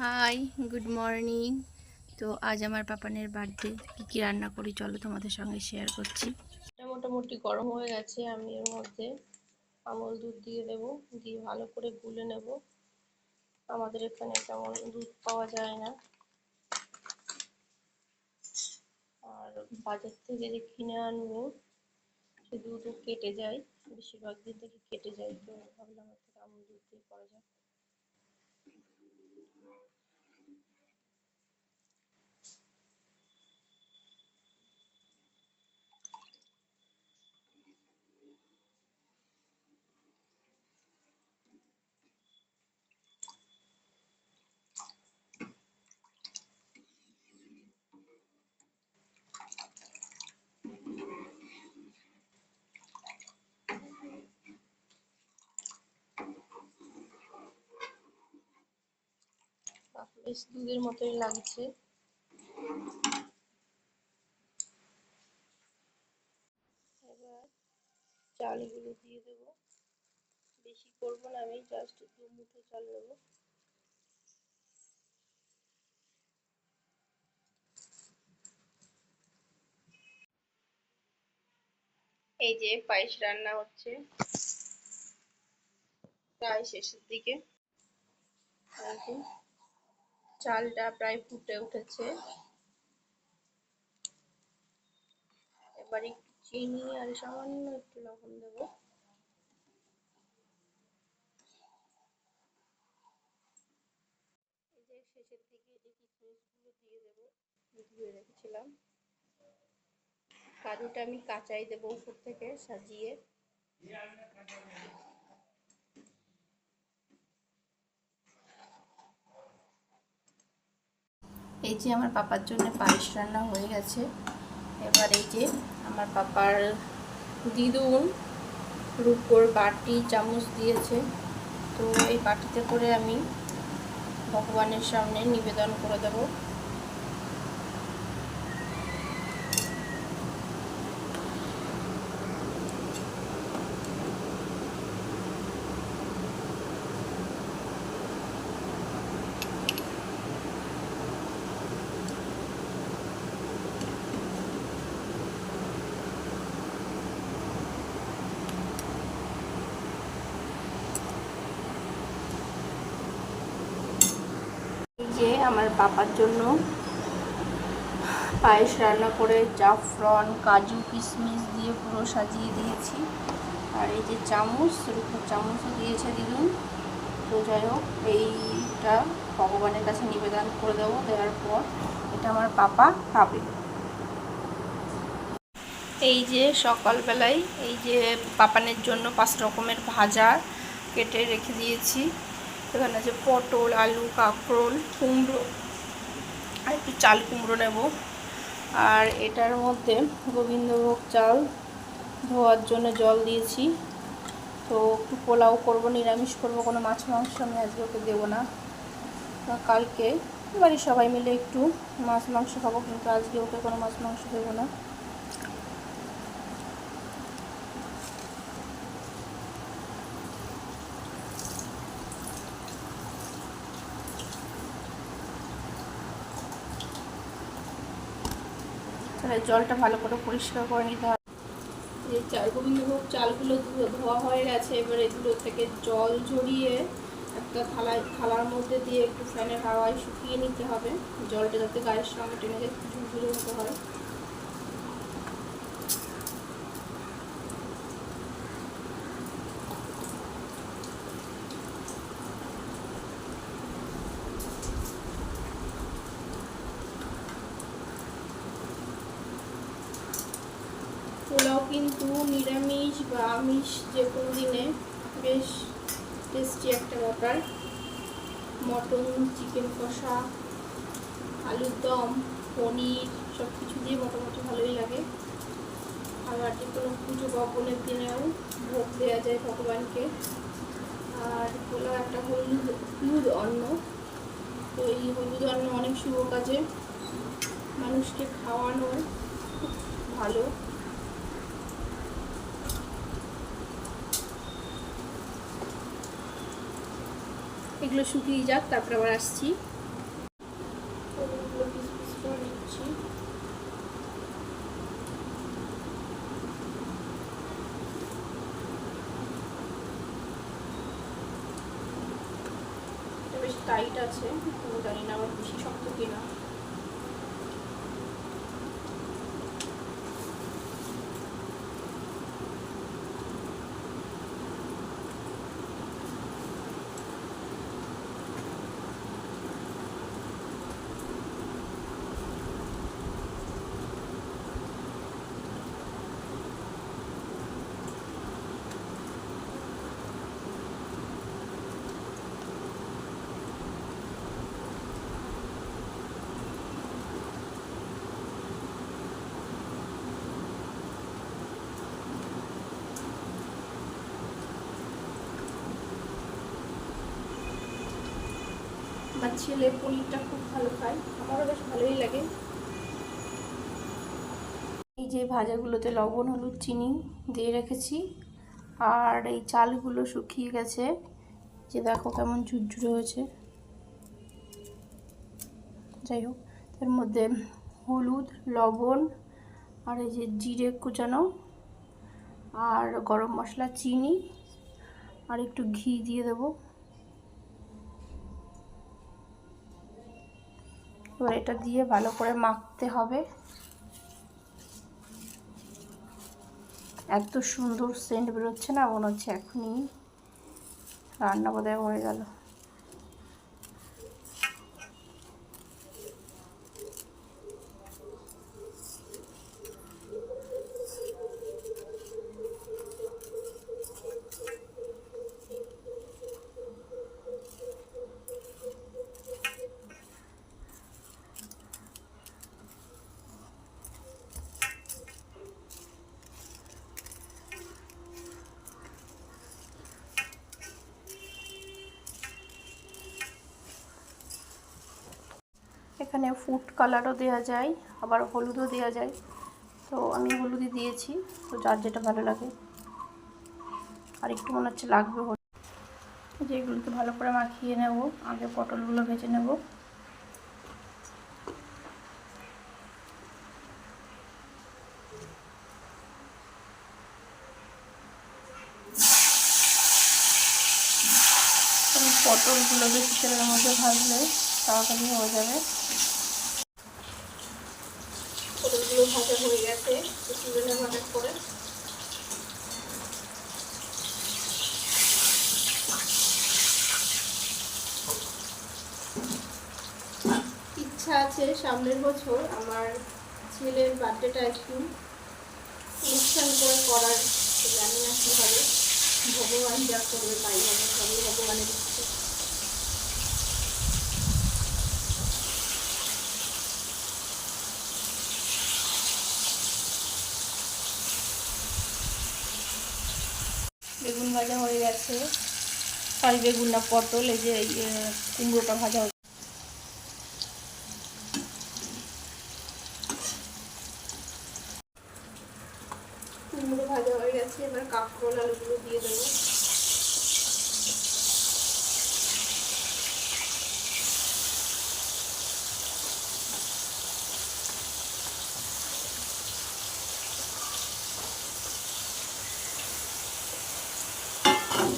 Hi good morning তো আজ আমার পাপানের বার্থডে। কী কী রান্না করি চলো তোমাদের সঙ্গে শেয়ার করছি। মোটামুটি গরম হয়ে গেছে, আমি এর মধ্যে আমল দুধ দিয়ে দেব, দিয়ে ভালো করে গুলে নেব। আমাদের এখানে তেমন দুধ পাওয়া যায় না। আর বাজার থেকে যে কিনে আনব, সে দুধও কেটে যায়, বেশিরভাগ দিন থেকে কেটে যায়, তো ভাবলাম আমল দুধ দিয়ে করা যাক। বেশ দুধের মতোই লাগছে। এবার চালগুলো দিয়ে দেবো। বেশি করব না আমি জাস্ট দু মুঠো চাল নেব। এই যে পায়েস রান্না হচ্ছে। প্রায় শেষের দিকে। চালটা প্রায় ফুটে উঠেছে। এবার একটু চিনি আর সামান্য একটু লবণ দেব। শেষের দিকে দেবো রেখেছিলাম। কাজুটা আমি কাঁচাই দেবো উপর থেকে সাজিয়ে। এই যে আমার পাপার জন্য পায়েস রান্না হয়ে গেছে। এবার এই যে আমার পাপার দিদুন রুপোর বাটি, চামচ দিয়েছে। তো এই বাটিতে করে আমি ভগবানের সামনে নিবেদন করে দেব এই যে আমার পাপার জন্য পায়েস রান্না করে জাফরন, কাজু, কিশমিশ দিয়ে পুরো সাজিয়ে দিয়েছি। আর এই যে চামচ রুপোর চামচও দিয়েছে দিদুন। তো যাই হোক, এইটা ভগবানের কাছে নিবেদন করে দেবো, দেওয়ার পর এটা আমার পাপা খাবে। এই যে সকালবেলায় এই যে পাপানের জন্য পাঁচ রকমের ভাজা কেটে রেখে দিয়েছি। এখানে আছে পটল, আলু, কাঁকরোল, কুমড়ো, আর একটু চাল কুমড়ো নেব। আর এটার মধ্যে গোবিন্দভোগ চাল ধোয়ার জন্য জল দিয়েছি। তো একটু পোলাও করব, নিরামিষ করব, কোনো মাছ মাংস আমি আজকে ওকে দেবো না। কালকে বাড়ির সবাই মিলে একটু মাছ মাংস খাব, কিন্তু আজকে ওকে কোনো মাছ মাংস দেবো না। তাহলে জলটা ভালো করে পরিষ্কার করে নিতে হবে এই চাল গোবিন্দভোগ চালগুলো ধোয়া হয়ে গেছে, এবার এগুলো থেকে জল ঝরিয়ে একটা থালায়, থালার মধ্যে দিয়ে একটু ফ্যানের হাওয়ায় শুকিয়ে নিতে হবে। জলটা যাতে গায়ের সঙ্গে টেনে যায়, ঝুরঝুরে হতে হয় পোলাও কিন্তু নিরামিষ বা আমিষ যে কোনো দিনে বেশ টেস্টি একটা ব্যাপার। মটন চিকেন কষা, আলুর দম, পনির সব কিছু দিয়ে মোটামুটি ভালোই লাগে। আবার যে কোনো পুজো পার্বণের দিনেও ভোগ দেওয়া যায় ভগবানকে। আর পোলাও একটা হলুদ হলুদ অন্ন। তো এই হলুদ অন্ন অনেক শুভ কাজে। মানুষকে খাওয়ানো খুব ভালো। এগুলো শুকিয়ে যাক, তারপর আবার আসছি। বেশ টাইট আছে জানি না আমার বেশি শক্ত কিনা। ছেলে পনিরটা খুব ভালো খায়। আমারও বেশ ভালোই লাগে। এই যে ভাজাগুলোতে লবণ, হলুদ, চিনি দিয়ে রেখেছি। আর এই চালগুলো শুকিয়ে গেছে। যে দেখো কেমন ঝুরঝুরে হয়েছে। যাই হোক, এর মধ্যে হলুদ, লবণ আর এই যে জিরে কুচানো আর গরম মশলা, চিনি আর একটু ঘি দিয়ে দেবো। এবার এটা দিয়ে ভালো করে মাখতে হবে। এত সুন্দর সেন্ট বেরোচ্ছে না, মনে হচ্ছে এখনই রান্না বোধহয় হয়ে গেল। এখানে ফুড কালারও দেওয়া যায়, আবার হলুদও দেওয়া যায়। তো আমি হলুদই দিয়েছি, তো যার যেটা ভালো লাগে। আর একটু মনে হচ্ছে লাগবে হলুদ। যে এগুলোকে ভালো করে মাখিয়ে নেব, আগে পটলগুলো ভেজে নেব। পটলগুলো বেশি তেলের মধ্যে ভাজলে তাড়াতাড়ি হয়ে যাবে। ইচ্ছা আছে সামনের বছর আমার ছেলের বার্থডেটা একটু অনুষ্ঠান করে করার, জানি না কী হবে ভগবান যা করবে তাই হবে ভগবানের ইচ্ছে বেগুন ভাজা হয়ে গেছে সরি বেগুন না পটল, এই যে কুমড়োটা ভাজা হচ্ছে কুমড়ো ভাজা হয়ে গেছে, এবার কাঁকরোল, আলুগুলো দিয়ে দেবো।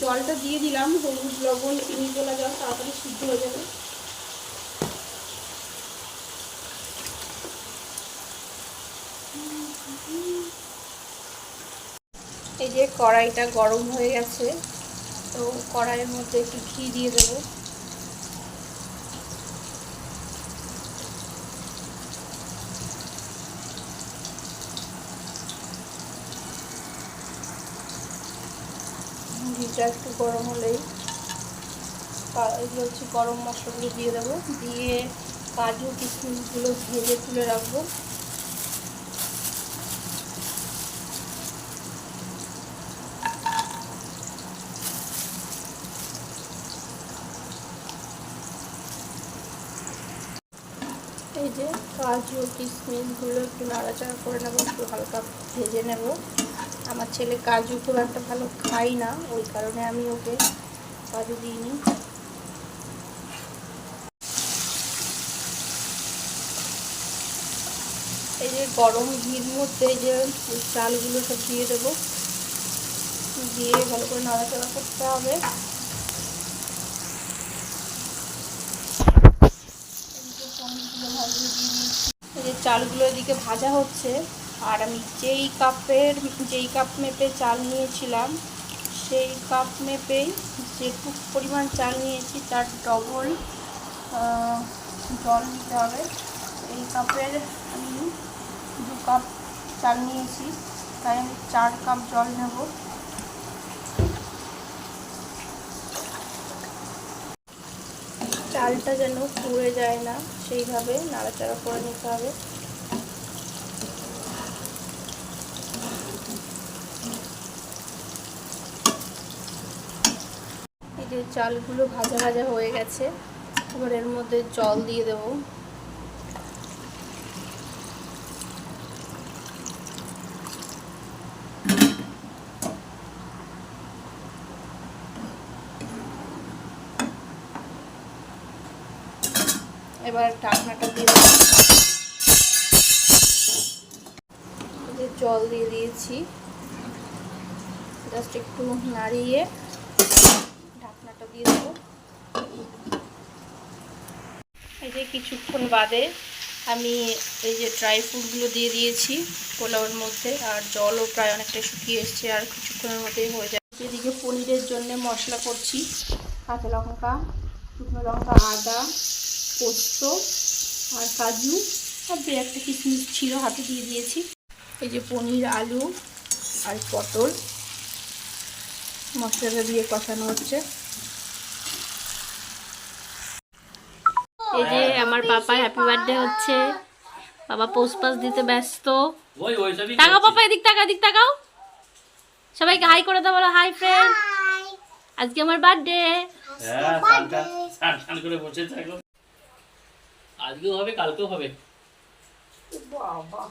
জলটা দিয়ে দিলাম, হলুদ, লবণ চিনি গোলা জল তাড়াতাড়ি সিদ্ধ হয়ে যাবে। এই যে কড়াইটা গরম হয়ে গেছে, তো কড়াইয়ের মধ্যে একটু ঘি দিয়ে দেবো। ঘিটা একটু গরম হলেই এগুলো হচ্ছে গরম মশলাগুলো দিয়ে দেবো। দিয়ে কাজু কিশমিশগুলো ভেজে তুলে রাখব। এই যে কাজু কিশমিশগুলো একটু নাড়াচাড়া করে নেব, একটু হালকা ভেজে নেব। আমার ছেলে কাজু খুব একটা ভালো খাই না, ওই কারণে আমি ওকে কাজু দিইনি। এই যে গরম ঘির মধ্যে যে চালগুলো সব দিয়ে দেবো। দিয়ে ভালো করে নাড়াচাড়া করতে হবে। এই যে চালগুলো এদিকে ভাজা হচ্ছে। আর আমি যেই কাপের, যেই কাপ মেপে চাল নিয়েছিলাম, সেই কাপ মেপেই যেটুকু পরিমাণ চাল নিয়েছি তার ডবল জল নিতে হবে। এই কাপের আমি দু কাপ চাল নিয়েছি, তাই আমি চার কাপ জল নেব। চালটা যেন পুড়ে যায় না, সেইভাবে নাড়াচাড়া করে নিতে হবে। চালগুলো ভাজা ভাজা হয়ে গেছে। এবার এর মধ্যে জল দিয়ে দেবো। এবার ঢাকনাটা দিয়ে জল দিয়ে দিয়েছি। জাস্ট একটু নাড়িয়ে ঢাকনাটা দিয়ে দেবো। এই যে কিছুক্ষণ বাদে আমি এই যে ড্রাই ফ্রুটগুলো দিয়ে দিয়েছি পোলাওয়ের মধ্যে, আর জলও প্রায় অনেকটা শুকিয়ে এসছে, আর কিছুক্ষণের মধ্যেই হয়ে যায় এদিকে পনিরের জন্য মশলা করছি, কাঁচা লঙ্কা, শুকনো লঙ্কা, আদা, পোস্ত, আর কাজু, আর দু একটা কিশমিশ ছিল হাতে দিয়ে দিয়েছি। এই যে পনির, আলু, আর পটল, মশলাটা দিয়ে কষানো হচ্ছে। এই যে আমার পাপা হ্যাপি বার্থডে হচ্ছে। বাবা পোস্ট পাস দিতে ব্যস্ত। তাকাও। পাপা এদিক তাকাও এদিক তাকাও সবাইকে হাই করে দাও বলো হাই ফ্রেন্ড আজকে আমার বার্থডে হ্যাঁ করে বসে থাকো। আজকেও হবে কালকেও হবে। বাবা।